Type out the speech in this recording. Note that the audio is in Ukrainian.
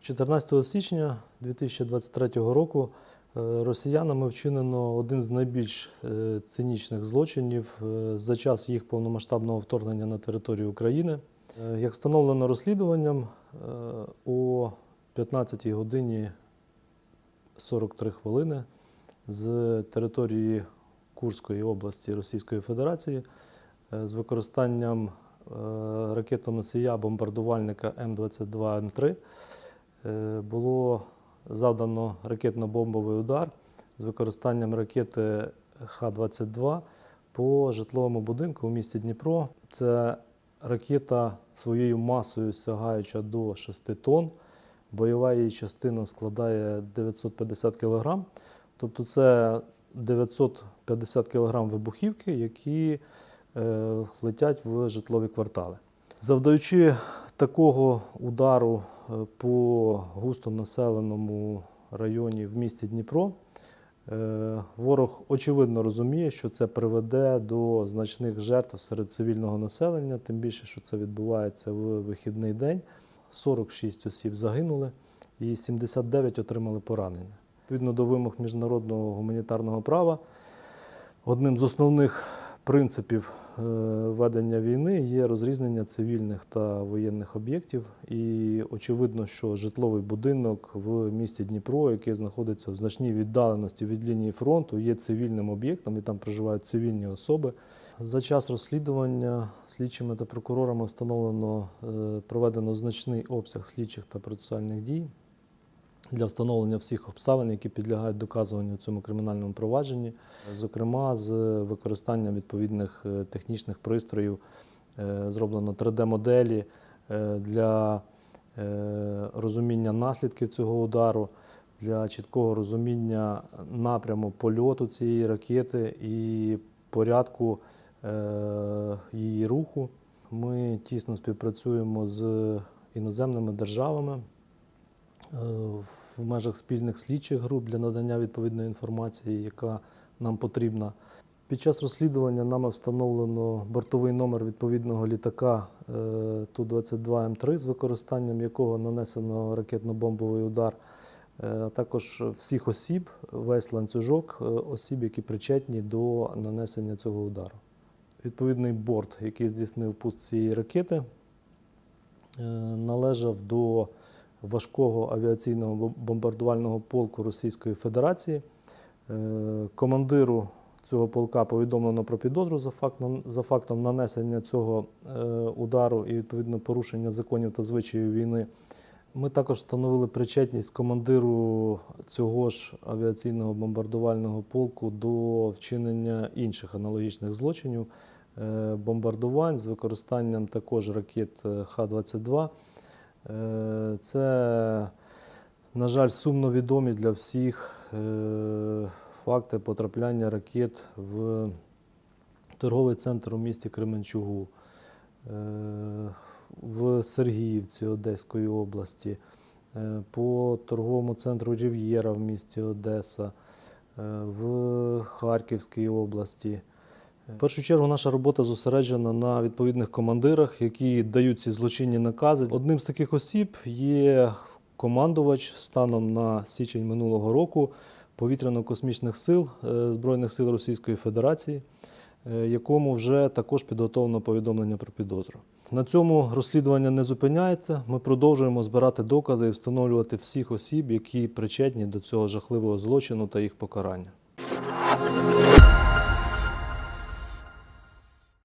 – 14 січня 2023 року е, росіянами вчинено один з найбільш е, цинічних злочинів е, за час їх повномасштабного вторгнення на територію України. Як встановлено розслідуванням, о 15 годині 43 хвилини з території Курської області Російської Федерації з використанням ракетоносія бомбардувальника М-22М3 е, було завдано ракетно-бомбовий удар з використанням ракети Х-22 по житловому будинку у місті Дніпро. Це ракета своєю масою сягаюча до 6 тонн. Бойова її частина складає 950 кг. Тобто це 950 кг вибухівки, які е, летять в житлові квартали. Завдаючи такого удару е, по густонаселеному районі в місті Дніпро, е, ворог очевидно розуміє, що це приведе до значних жертв серед цивільного населення, тим більше, що це відбувається в вихідний день. 46 осіб загинули і 79 отримали поранення. Відповідно до вимог міжнародного гуманітарного права, одним з основних принципів е, ведення війни є розрізнення цивільних та воєнних об'єктів. І очевидно, що житловий будинок в місті Дніпро, який знаходиться в значній віддаленості від лінії фронту, є цивільним об'єктом і там проживають цивільні особи. За час розслідування слідчими та прокурорами встановлено е, проведено значний обсяг слідчих та процесуальних дій для встановлення всіх обставин, які підлягають доказуванню в цьому кримінальному провадженні, зокрема з використанням відповідних е, технічних пристроїв, е, зроблено 3D-моделі е, для розуміння наслідків цього удару, для чіткого розуміння напряму польоту цієї ракети і порядку її руху. Ми тісно співпрацюємо з іноземними державами в межах спільних слідчих груп для надання відповідної інформації, яка нам потрібна. Під час розслідування нами встановлено бортовий номер відповідного літака е, Ту-22М3, з використанням якого нанесено ракетно-бомбовий удар, е, а також всіх осіб, весь ланцюжок е, осіб, які причетні до нанесення цього удару. Відповідний борт, який здійснив пуск цієї ракети, належав до важкого авіаційного бомбардувального полку Російської Федерації. Е, Командиру цього полка повідомлено про підозру за фактом, за фактом нанесення цього е, удару і відповідно порушення законів та звичаїв війни. Ми також встановили причетність командиру цього ж авіаційного бомбардувального полку до вчинення інших аналогічних злочинів, е, бомбардувань з використанням також ракет е, Х-22. Е, Це, на жаль, сумно відомі для всіх е, факти потрапляння ракет в торговий центр у місті Кременчугу, е, в Сергіївці Одеської області, по торговому центру Рів'єра в місті Одеса, в Харківській області. В першу чергу наша робота зосереджена на відповідних командирах, які дають ці злочинні накази. Одним з таких осіб є командувач станом на січень минулого року повітряно-космічних сил е, Збройних сил Російської Федерації, е, якому вже також підготовлено повідомлення про підозру. На цьому розслідування не зупиняється. Ми продовжуємо збирати докази і встановлювати всіх осіб, які причетні до цього жахливого злочину та їх покарання.